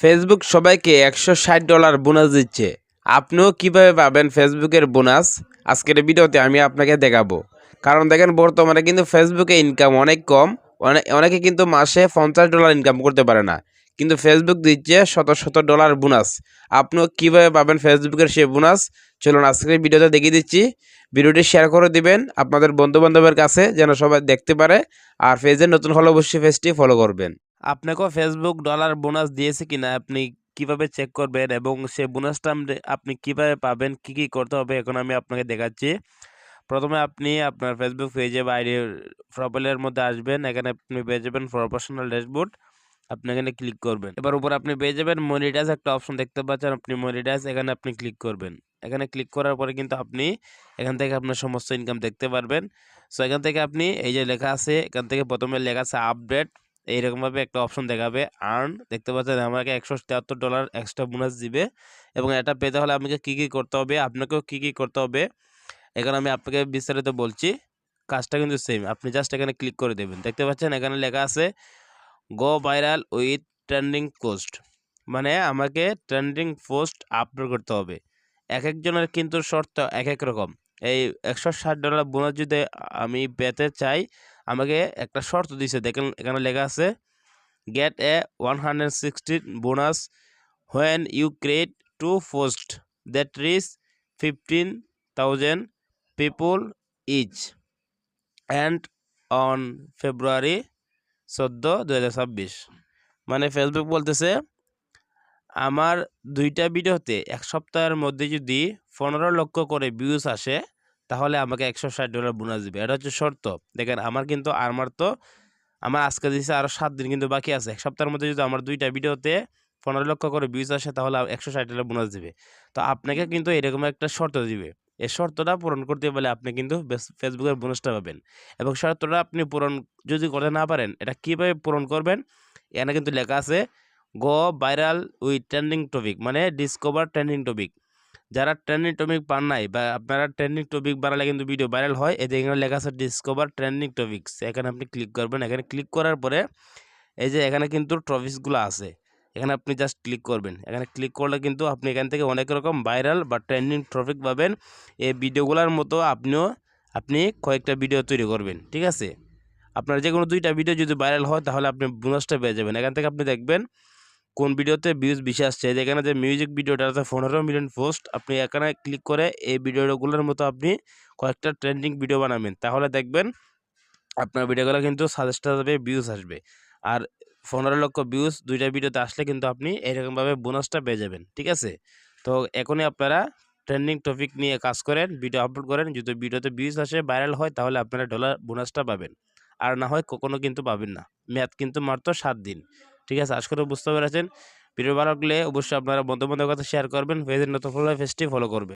Facebook সবাইকে একশো ষাট ডলার বোনাস দিচ্ছে। আপনিও কীভাবে পাবেন ফেসবুকের বোনাস? আজকের ভিডিওতে আমি আপনাকে দেখাবো। কারণ দেখেন, বর্তমানে কিন্তু ফেসবুকে ইনকাম অনেক কম। অনে- অনেকে কিন্তু মাসে পঞ্চাশ ডলার ইনকাম করতে পারে না। কিন্তু ফেসবুক দিচ্ছে শত শত ডলার বোনাস। আপনিও কীভাবে পাবেন ফেসবুকের সেই বোনাস? চলুন আজকের ভিডিওতে দেখিয়ে দিচ্ছি। ভিডিওটি শেয়ার করে দিবেন আপনাদের বন্ধু বান্ধবের কাছে, যেন সবাই দেখতে পারে। আর পেজে নতুন হলে অবশ্যই পেজটি ফলো করবেন। আপনাকেও ফেসবুক ডলার বোনাস দিয়েছে কিনা আপনি কীভাবে চেক করবেন এবং সে বোনাসটা আপনি কীভাবে পাবেন, কি কি করতে হবে এখন আমি আপনাকে দেখাচ্ছি। প্রথমে আপনি আপনার ফেসবুক পেজে বা আইডি প্রোফাইলের মধ্যে আসবেন, এখানে আপনি পেয়ে যাবেন প্রফেশনাল ড্যাশবোর্ড আপনি এখানে ক্লিক করবেন। এবার উপর আপনি পেয়ে যাবেন মনিটাইজ একটা অপশন দেখতে পাচ্ছেন, আপনি মনিটাইজ এখানে আপনি ক্লিক করবেন। এখানে ক্লিক করার পরে কিন্তু আপনি এখান থেকে আপনার সমস্ত ইনকাম দেখতে পারবেন। সো এখান থেকে আপনি এই যে লেখা আছে, এখান থেকে প্রথমে লেখা আছে আপডেট এইরকমভাবে একটা অপশন দেখাবে। আর্ন দেখতে পাচ্ছেন আমাকে একশো তিয়াত্তর ডলার এক্সট্রা বোনাস দিবে এবং এটা পেতে হলে আমাকে কী কী করতে হবে, আপনাকেও কী কী করতে হবে, এখানে আমি আপনাকে বিস্তারিত বলছি। কাজটা কিন্তু সেম আপনি জাস্ট এখানে ক্লিক করে দেবেন। দেখতে পাচ্ছেন এখানে লেখা আছে go viral with trending post মানে আমাকে ট্রেন্ডিং পোস্ট আপলোড করতে হবে। এক একজনের কিন্তু শর্ত এক এক রকম। এই একশো ষাট ডলার বোনাস যদি আমি পেতে চাই আমাকে একটা শর্ত দিছে। দেখেন, এখানে লেখা আছে get a one hundred sixty bonus when you create two post that reach fifteen thousand people each and on February চোদ্দ দু মানে ফেসবুক বলতেছে, আমার দুইটা ভিডিওতে এক সপ্তাহের মধ্যে যদি পনেরো লক্ষ করে ভিউজ আসে তাহলে আমাকে একশো ষাট ডলার বোনাস দিবে। এটা হচ্ছে শর্ত। দেখেন আমার কিন্তু আমার তো আমার আজকে দিয়েছে আরও সাত দিন কিন্তু বাকি আছে। এক সপ্তাহের মধ্যে যদি আমার দুইটা ভিডিওতে পনেরো লক্ষ করে ভিউজ আসে তাহলে একশো ষাট ডলার বোনাস দিবে। তো আপনাকে কিন্তু এরকম একটা শর্ত দিবে। এই শর্তটা পূরণ করতে পারলে আপনি কিন্তু ফেসবুকের বোনাসটা পাবেন। এবং শর্তটা আপনি পূরণ যদি করতে না পারেন এটা কীভাবে পূরণ করবেন? এখানে কিন্তু লেখা আছে go viral with trending topic মানে ডিসকভার ট্রেন্ডিং টপিক যারা ট্রেন্ডিং টপিক পান নাই বা আপনারা ট্রেন্ডিং টপিক বানালে কিন্তু ভিডিও ভাইরাল হয়। এতে এখানে লেখা আছে ডিসকভার ট্রেন্ডিং টপিকস এখানে আপনি ক্লিক করবেন। এখানে ক্লিক করার পরে এই যে এখানে কিন্তু টপিকসগুলো আছে। এখানে আপনি জাস্ট ক্লিক করবেন। এখানে ক্লিক করলে কিন্তু আপনি এখান থেকে অনেক রকম ভাইরাল বা ট্রেন্ডিং টপিক পাবেন। এই ভিডিওগুলোর মতো আপনিও, আপনি কয়েকটা ভিডিও তৈরি করবেন। ঠিক আছে? আপনার যে কোনো দুইটা ভিডিও যদি ভাইরাল হয় তাহলে আপনি বোনাসটা পেয়ে যাবেন। এখান থেকে আপনি দেখবেন কোন ভিডিওতে ভিউজ বেশি আসছে? এখানে যে মিউজিক ভিডিওটা আছে, পনেরো মিলিয়ন পোস্ট আপনি এখানে ক্লিক করে এই ভিডিওগুলোর মতো আপনি কয়েকটা ট্রেন্ডিং ভিডিও বানাবেন। তাহলে দেখবেন আপনার ভিডিওগুলো কিন্তু সাজেস্ট হবে ভিউজ আসবে। আর পনেরো লক্ষ ভিউজ দুইটা ভিডিওতে আসলে কিন্তু আপনি এরকমভাবে বোনাসটা পেয়ে যাবেন, ঠিক আছে? তো এখনই আপনারা ট্রেন্ডিং টপিক নিয়ে কাজ করেন ভিডিও আপলোড করেন। যদি ভিডিওতে ভিউজ আসে ভাইরাল হয়, তাহলে আপনারা ডলার বোনাসটা পাবেন। আর না হয় কখনো কিন্তু পাবেন না। মেয়াদ কিন্তু মাত্র সাত দিন। ঠিক আছে? আজকে বুঝতে পেরেছেন। ভিডিও ভালো লাগলে অবশ্যই আপনারা বন্ধু বান্ধবের কথা শেয়ার করবেন। পেজের নতুন ফলো পেজটি ফলো করবেন।